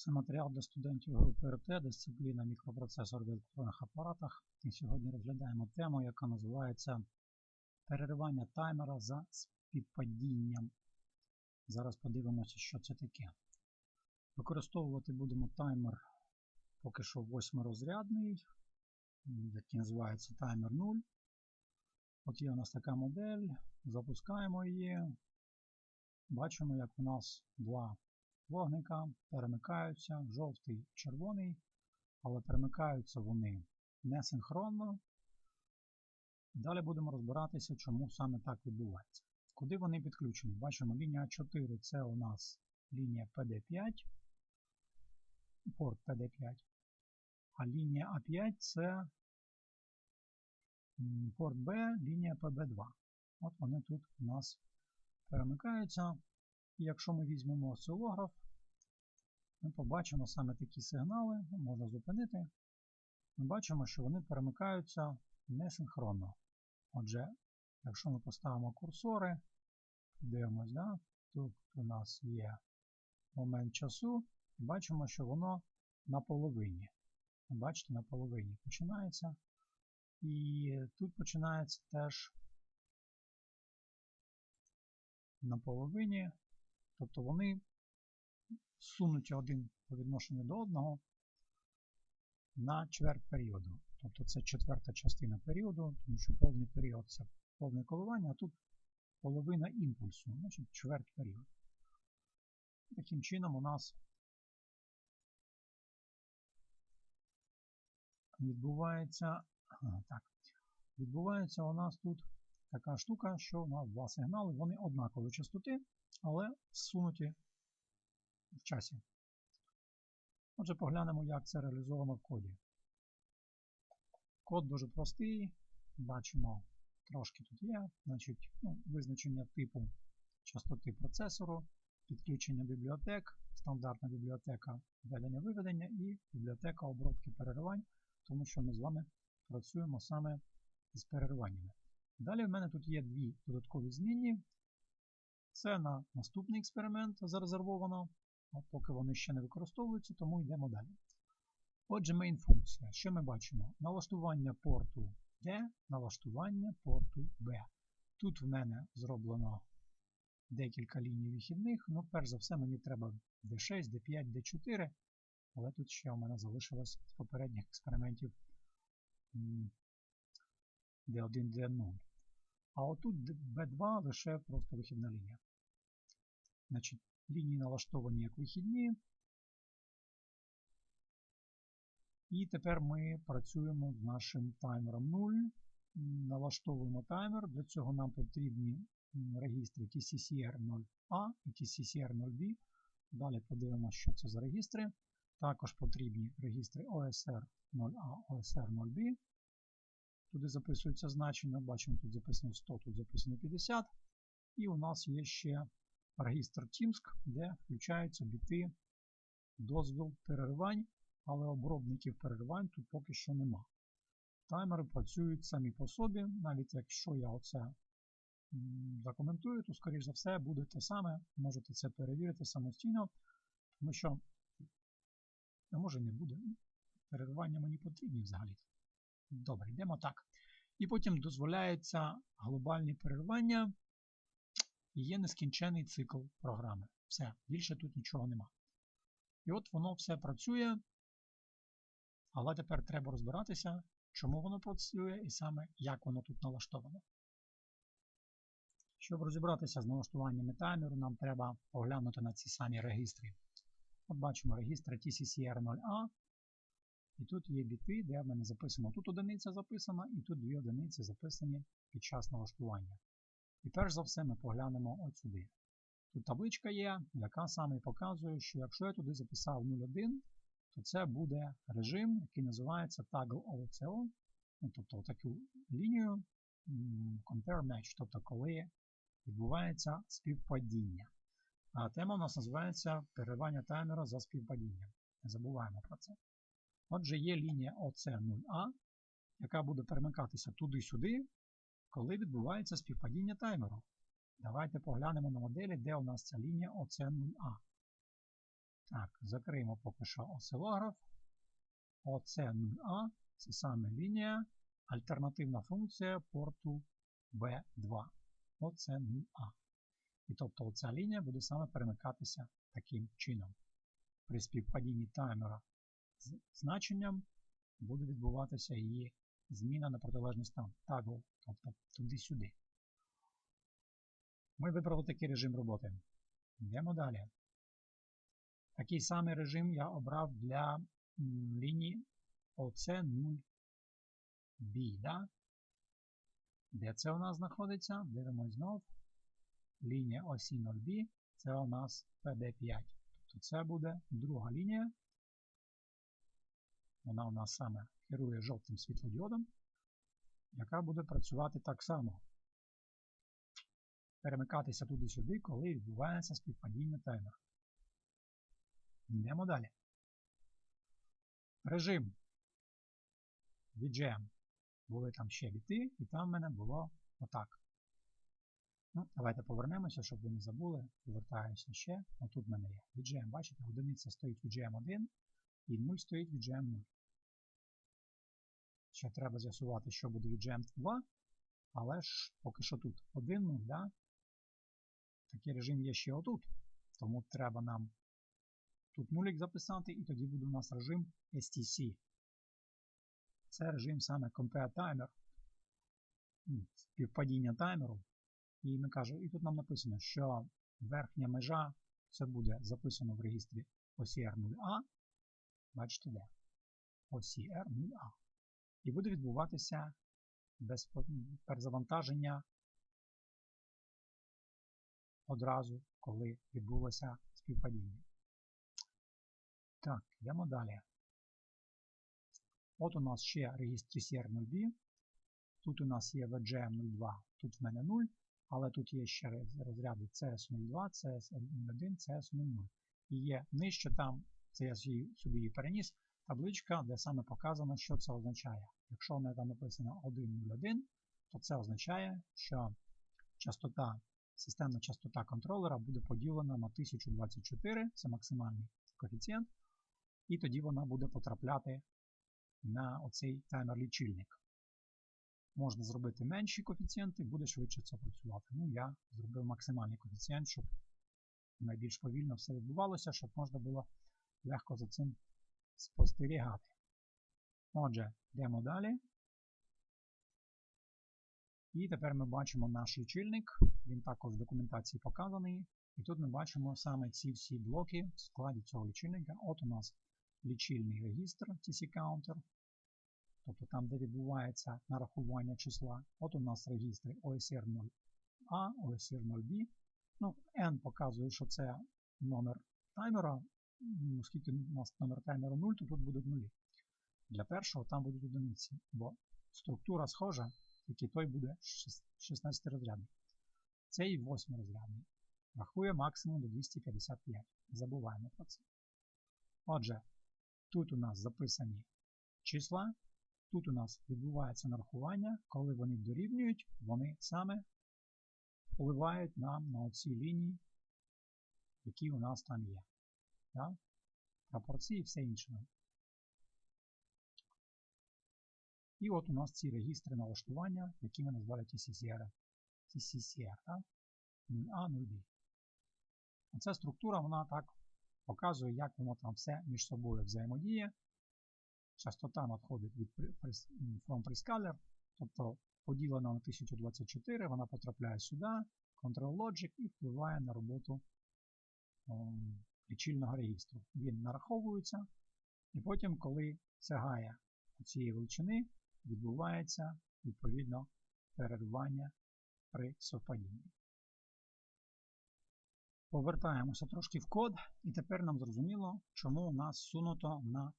Це матеріал для студентів групи РТ, дисципліна мікропроцесор в електронних апаратах. І сьогодні розглядаємо тему, яка називається переривання таймера за співпадінням. Зараз подивимося, що це таке. Використовувати будемо таймер поки що восьмирозрядний, який називається таймер 0. От є у нас така модель, запускаємо її. Бачимо, як у нас два вогника перемикаються, жовтий червоний, але перемикаються вони несинхронно. Далі будемо розбиратися, чому саме так відбувається. Куди вони підключені? Бачимо, лінія 4 це у нас лінія PD5, порт PD5, а лінія А5 це порт B, лінія PB2. От вони тут у нас перемикаються. І якщо ми візьмемо осцилограф, ми побачимо саме такі сигнали, можна зупинити. Ми бачимо, що вони перемикаються несинхронно. Отже, якщо ми поставимо курсори, дивимось, да? тут у нас є момент часу, і бачимо, що воно на половині. Бачите, на половині починається. І тут починається теж на половині, тобто вони сунуті один по відношенню до одного на чверть періоду. Тобто це четверта частина періоду, тому що повний період це повне коливання, а тут половина імпульсу, значить чверть періоду. Таким чином у нас відбувається так, відбувається у нас тут така штука, що у нас два сигнали, вони однакової частоти, але зсунуті в часі. Отже, поглянемо, як це реалізовано в коді. Код дуже простий. Бачимо, трошки тут є. Значить, ну, Визначення типу частоти процесору, підключення бібліотек, стандартна бібліотека введення-виведення і бібліотека обробки переривань, тому що ми з вами працюємо саме з перериваннями. Далі в мене тут є дві додаткові змінні. Це на наступний експеримент зарезервовано, поки вони ще не використовуються, тому йдемо далі. Отже, main функція. Що ми бачимо? Налаштування порту D, налаштування порту B. Тут в мене зроблено декілька ліній вихідних. Ну, перш за все, мені треба D6, D5, D4. Але тут ще у мене залишилось з попередніх експериментів D1, D0. А отут B2 лише просто вихідна лінія. Значить, лінії налаштовані як вихідні. І тепер ми працюємо з нашим таймером 0. Налаштовуємо таймер. Для цього нам потрібні регістри TCCR0A і TCCR0B. Далі подивимося, що це за регістри. Також потрібні регістри OSR0A, OSR0B. Туди записується значення. Бачимо, тут записано 100, тут записано 50. І у нас є ще регістр TIMSC, де включаються біти дозвіл переривань, але обробників переривань тут поки що нема. Таймери працюють самі по собі, навіть якщо я оце закоментую, то, скоріш за все, буде те саме, можете це перевірити самостійно, тому що, може не буде, переривання мені потрібні взагалі. Добре, йдемо так. І потім дозволяється глобальні переривання і є нескінчений цикл програми. Все, більше тут нічого нема. І от воно все працює, але тепер треба розбиратися, чому воно працює і саме як воно тут налаштоване. Щоб розібратися з налаштуваннями таймеру, нам треба поглянути на ці самі регістри. От бачимо регістр TCCR0A. І тут є біти, де в мене записано. Тут одиниця записана, і тут дві одиниці записані під час налаштування. І перш за все ми поглянемо от сюди. Тут табличка є, яка саме показує, що якщо я туди записав 0,1, то це буде режим, який називається Toggle OCO, ну, тобто таку лінію Compare Match, тобто коли відбувається співпадіння. А тема у нас називається переривання таймера за співпадінням. Не забуваємо про це. Отже, є лінія OC0A, яка буде перемикатися туди-сюди, коли відбувається співпадіння таймеру. Давайте поглянемо на моделі, де у нас ця лінія OC0A. Так, закриємо поки що осцилограф. Оце 0А, це саме лінія, альтернативна функція порту B2. Оце 0А. І тобто оця лінія буде саме перемикатися таким чином. При співпадінні таймера значенням буде відбуватися її зміна на протилежний стан. Toggle, тобто туди-сюди. Ми вибрали такий режим роботи. Йдемо далі. Такий самий режим я обрав для лінії OC0B. Да? Де це у нас знаходиться? Дивимось знов. Лінія осі 0B це у нас PD5. Тобто це буде друга лінія. Вона у нас саме керує жовтим світлодіодом, яка буде працювати так само. Перемикатися туди-сюди, коли відбувається співпадіння таймера. Йдемо далі. Режим VGM. Були там ще біти, і там в мене було отак. Ну, Давайте повернемося, щоб ви не забули. Повертаюся ще. Отут в мене є VGM. Бачите, одиниця стоїть VGM 1 і 0 стоїть VGM 0. Ще треба з'ясувати, що буде VGM 2, але ж поки що тут 1 0, да? такий режим є ще отут. Тому треба нам тут нулік записати, і тоді буде у нас режим STC. Це режим саме Compare Timer, співпадіння таймеру. І ми кажемо, і тут нам написано, що верхня межа це буде записано в регістрі OCR 0A. Бачите де? OCR 0A. І буде відбуватися без перезавантаження одразу, коли відбулося співпадіння. Так, йдемо далі. От у нас ще регістр CR0B. Тут у нас є VGM02, тут в мене 0, але тут є ще розряди CS02, CS01, CS00. І є нижче там, це я сюди її переніс, табличка, де саме показано, що це означає. Якщо в мене там написано 101, то це означає, що частота, системна частота контролера буде поділена на 1024, це максимальний коефіцієнт, і тоді вона буде потрапляти на оцей таймер-лічильник. Можна зробити менші коефіцієнти, буде швидше це працювати. Ну, я зробив максимальний коефіцієнт, щоб найбільш повільно все відбувалося, щоб можна було легко за цим спостерігати. Отже, йдемо далі. І тепер ми бачимо наш лічильник, він також в документації показаний. І тут ми бачимо саме ці всі блоки в складі цього лічильника. От у нас лічильний регістр TC Counter, тобто там, де відбувається нарахування числа. От у нас регістри OSR 0A, OSR 0B. Ну, N показує, що це номер таймера. Оскільки у нас номер таймера 0, то тут будуть нулі. Для першого там будуть одиниці, бо структура схожа, тільки той буде 16 розрядний. Цей 8 розрядний. Рахує максимум до 255. Забуваємо про це. Отже, тут у нас записані числа, тут у нас відбувається нарахування, коли вони дорівнюють, вони саме впливають нам на оці лінії, які у нас там є. Так? Пропорції і все інше. І от у нас ці регістри налаштування, які ми назвали TCCR. TCCR, так? 0A, 0B. Оця структура, вона так показує, як воно там все між собою взаємодіє. Частота надходить від from Prescaler, тобто поділена на 1024, вона потрапляє сюди, Control Logic і впливає на роботу о, лічильного регістру. Він нараховується, і потім, коли сягає цієї величини, відбувається відповідно переривання при совпадінні. Повертаємося трошки в код, і тепер нам зрозуміло, чому у нас сунуто на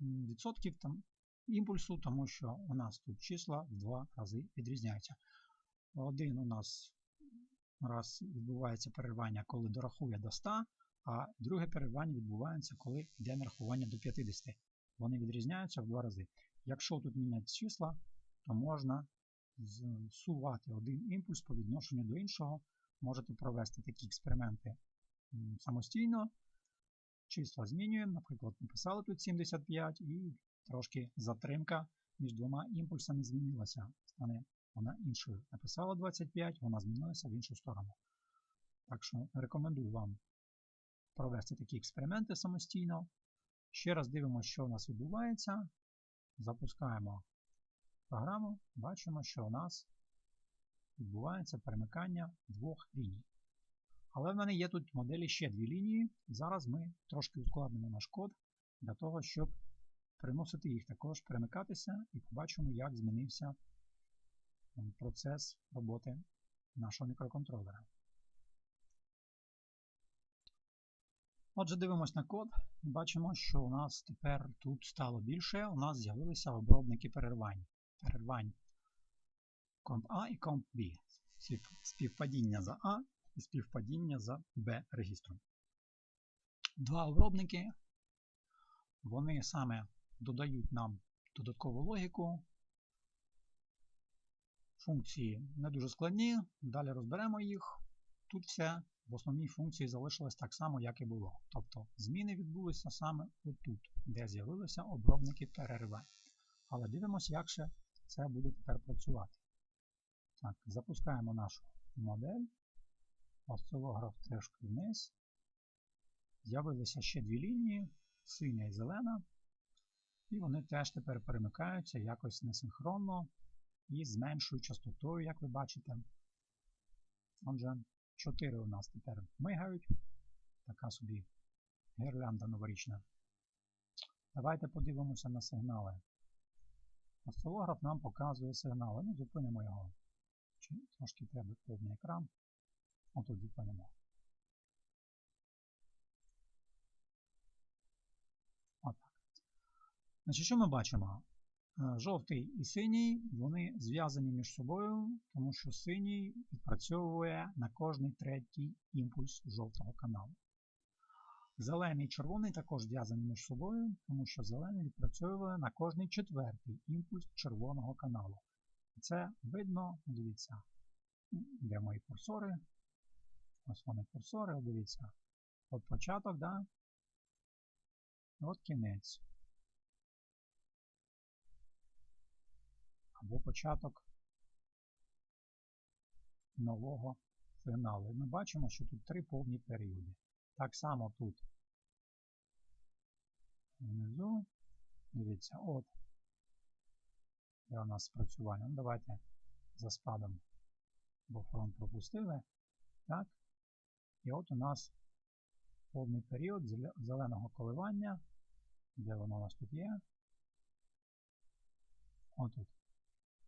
50% там імпульсу, тому що у нас тут числа в два рази відрізняються. Один у нас раз відбувається переривання, коли дорахує до 100, а друге переривання відбувається, коли йде нарахування до 50. Вони відрізняються в два рази. Якщо тут міняти числа, то можна зсувати один імпульс по відношенню до іншого. Можете провести такі експерименти самостійно. числа змінюємо. Наприклад, написали тут 75 і трошки затримка між двома імпульсами змінилася. Стане вона іншою. Написала 25, вона змінилася в іншу сторону. Так що рекомендую вам провести такі експерименти самостійно. Ще раз дивимося, що у нас відбувається. Запускаємо програму, бачимо, що у нас відбувається перемикання двох ліній. Але в мене є тут в моделі ще дві лінії. Зараз ми трошки ускладнимо наш код для того, щоб примусити їх також перемикатися і побачимо, як змінився процес роботи нашого мікроконтролера. Отже, дивимось на код і бачимо, що у нас тепер тут стало більше. У нас з'явилися обробники перервань. Перервань комп А і комп Б. Співпадіння за А і співпадіння за Б регістром. Два обробники. Вони саме додають нам додаткову логіку. Функції не дуже складні. Далі розберемо їх. Тут все в основній функції залишилось так само, як і було. Тобто зміни відбулися саме отут, де з'явилися обробники переривань. Але дивимося, як ще це буде тепер працювати. Так, Запускаємо нашу модель. Осцилограф трошки вниз. З'явилися ще дві лінії, синя і зелена. І вони теж тепер перемикаються якось несинхронно і з меншою частотою, як ви бачите. Отже, 4 у нас тепер мигають. Така собі гірлянда новорічна. Давайте подивимося на сигнали. Осцилограф нам показує сигнали. Ну, зупинимо його. Чи трошки треба повний екран. Отут зупинимо. Отак. Значить, що ми бачимо? Жовтий і синій, вони зв'язані між собою, тому що синій відпрацьовує на кожний третій імпульс жовтого каналу. Зелений і червоний також зв'язані між собою, тому що зелений відпрацьовує на кожний четвертий імпульс червоного каналу. Це видно, дивіться, де мої курсори. Ось вони курсори, дивіться. От початок, да? От кінець. Або початок нового сигналу. Ми бачимо, що тут три повні періоди. Так само тут внизу, дивіться, от, є у нас спрацювання. Ну, Давайте за спадом, бо фронт пропустили. Так. І от у нас повний період зеленого коливання. Де воно у нас тут є? Отут.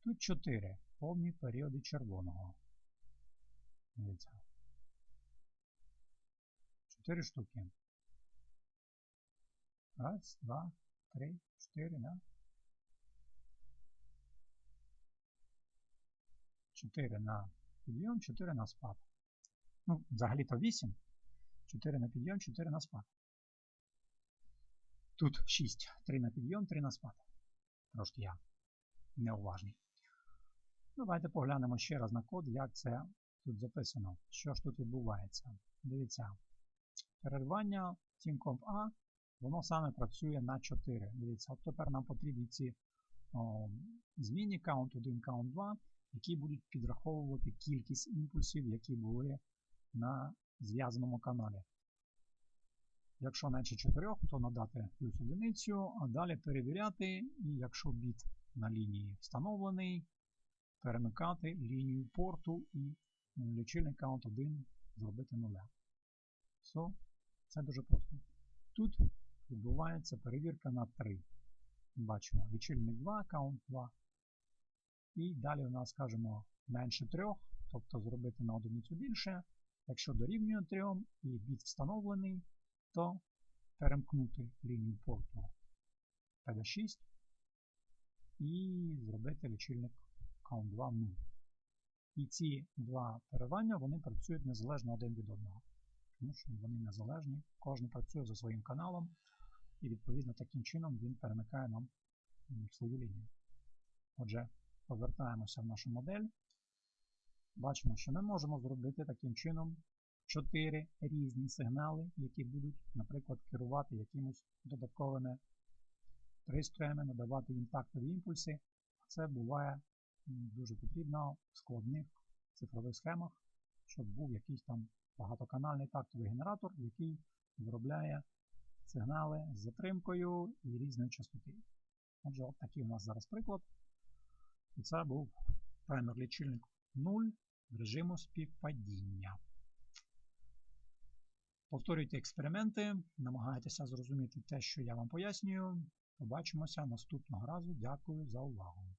Тут 4 повні періоди червоного. Дивіться. 4 штуки. Раз, два, три, чотири, да? 4 на підйом, 4 на спад. Ну, взагалі-то 8. 4 на підйом, 4 на спад. Тут 6. 3 на підйом, 3 на спад. Трошки я неуважний. Давайте поглянемо ще раз на код, як це тут записано. Що ж тут відбувається? Дивіться, перервання TeamComp A, воно саме працює на 4. Дивіться, от тепер нам потрібні ці о, зміни count 1, count 2, які будуть підраховувати кількість імпульсів, які були на зв'язаному каналі. Якщо менше 4, то надати плюс одиницю, а далі перевіряти, і якщо біт на лінії встановлений, перемикати лінію порту і лічильник count 1 зробити нуля. Все, це дуже просто. Тут відбувається перевірка на 3. Бачимо лічильник 2, count 2. І далі у нас, скажімо, менше 3, тобто зробити на одиницю більше. Якщо дорівнює 3 і біт встановлений, то перемкнути лінію порту PD6 і зробити лічильник count 2 0. І ці два переривання вони працюють незалежно один від одного. Тому що вони незалежні, кожен працює за своїм каналом, і відповідно таким чином він перемикає нам свою лінію. Отже, повертаємося в нашу модель. Бачимо, що ми можемо зробити таким чином чотири різні сигнали, які будуть, наприклад, керувати якимось додатковими пристроями, надавати їм тактові імпульси. Це буває дуже потрібно в складних цифрових схемах, щоб був якийсь там багатоканальний тактовий генератор, який виробляє сигнали з затримкою і різної частоти. Отже, от такий у нас зараз приклад. І це був таймер лічильник 0 режиму співпадіння. Повторюйте експерименти, намагайтеся зрозуміти те, що я вам пояснюю. Побачимося наступного разу. Дякую за увагу.